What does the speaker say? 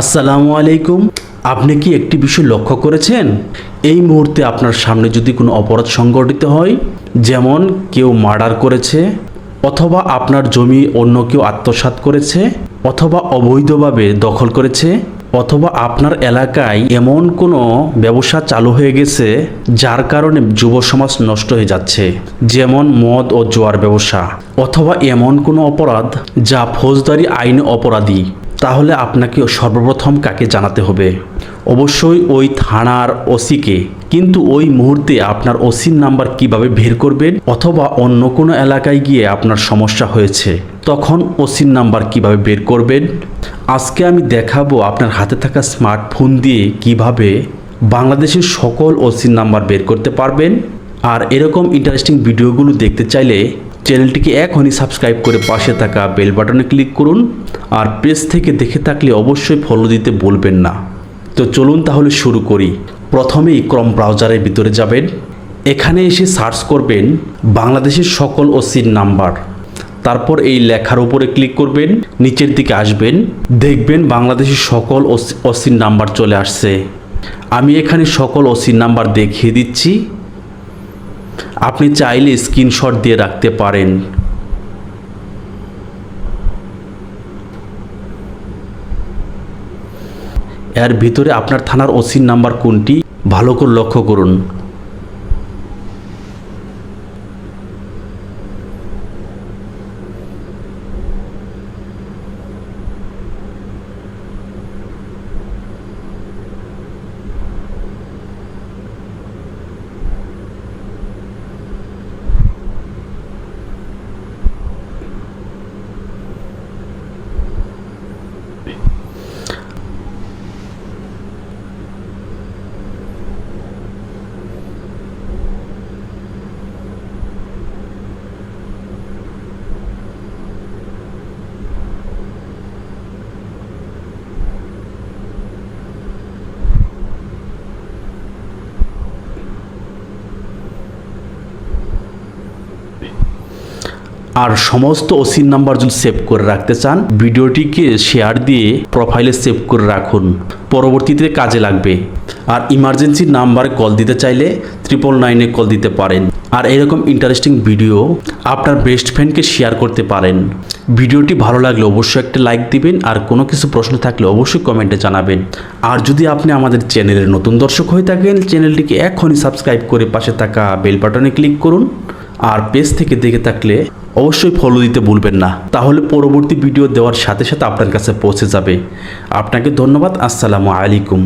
আসসালামু আলাইকুম। আপনি কি একটি বিষয় লক্ষ্য করেছেন? এই মুহূর্তে আপনার সামনে যদি কোনো অপরাধ সংঘটিত হয়, যেমন কেউ মার্ডার করেছে, অথবা আপনার জমি অন্য কেউ আত্মসাৎ করেছে, অথবা অবৈধভাবে দখল করেছে, অথবা আপনার এলাকায় এমন কোনো ব্যবসা চালু হয়ে গেছে, যার কারণে যুব সমাজ নষ্ট হয়ে যাচ্ছে, যেমন মদ ও জোয়ার ব্যবসা, অথবা এমন কোনো অপরাধ যা ফৌজদারি আইনে অপরাধী। তাহলে আপনাকে সর্বপ্রথম কাকে জানাতে হবে? অবশ্যই ওই থানার ওসিকে। কিন্তু ওই মুহূর্তে আপনার ওসির নাম্বার কীভাবে বের করবেন অথবা অন্য কোনো এলাকায় গিয়ে আপনার সমস্যা হয়েছে, তখন ওসির নাম্বার কীভাবে বের করবেন? আজকে আমি দেখাবো আপনার হাতে থাকা স্মার্টফোন দিয়ে কীভাবে বাংলাদেশের সকল ওসির নাম্বার বের করতে পারবেন। আর এরকম ইন্টারেস্টিং ভিডিওগুলো দেখতে চাইলে চ্যানেলটিকে এখনই সাবস্ক্রাইব করে পাশে থাকা বেল বাটনে ক্লিক করুন আর পেজ থেকে দেখে থাকলে অবশ্যই ফলো দিতে বলবেন না। তো চলুন তাহলে শুরু করি। প্রথমেই ক্রম ব্রাউজারের ভিতরে যাবেন। এখানে এসে সার্চ করবেন বাংলাদেশের সকল ওসির নাম্বার তারপর এই লেখার উপরে ক্লিক করবেন, নিচের দিকে আসবেন, দেখবেন বাংলাদেশের সকল ওসির নাম্বার চলে আসছে। আমি এখানে সকল ওসির নাম্বার দেখিয়ে দিচ্ছি। আপনি চাইলে স্ক্রিনশট দিয়ে রাখতে পারেন। এর ভিতরে আপনার থানার ওসির নাম্বার কোনটি? ভালো করে লক্ষ্য করুন। আর সমস্ত ওসির নাম্বার যদি সেভ করে রাখতে চান, ভিডিওটিকে শেয়ার দিয়ে প্রোফাইলে সেভ করে রাখুন। পরবর্তীতে কাজে লাগবে। আর ইমার্জেন্সি নাম্বারে কল দিতে চাইলে ট্রিপল নাইনে কল দিতে পারেন। আর এরকম ইন্টারেস্টিং ভিডিও আপনার বেস্ট ফ্রেন্ডকে শেয়ার করতে পারেন। ভিডিওটি ভালো লাগলে অবশ্যই একটা লাইক দিবেন, আর কোনো কিছু প্রশ্ন থাকলে অবশ্যই কমেন্টে জানাবেন। আর যদি আপনি আমাদের চ্যানেলের নতুন দর্শক হয়ে থাকেন চ্যানেলটিকে এখনই সাবস্ক্রাইব করে পাশে থাকা বেল বাটনে ক্লিক করুন। আর পেজ থেকে দেখে থাকলে অবশ্যই ফলো দিতে ভুলবেন না। তাহলে পরবর্তী ভিডিও দেওয়ার সাথে সাথে আপনার কাছে পৌঁছে যাবে। আপনাকে ধন্যবাদ। আসসালামু আলাইকুম।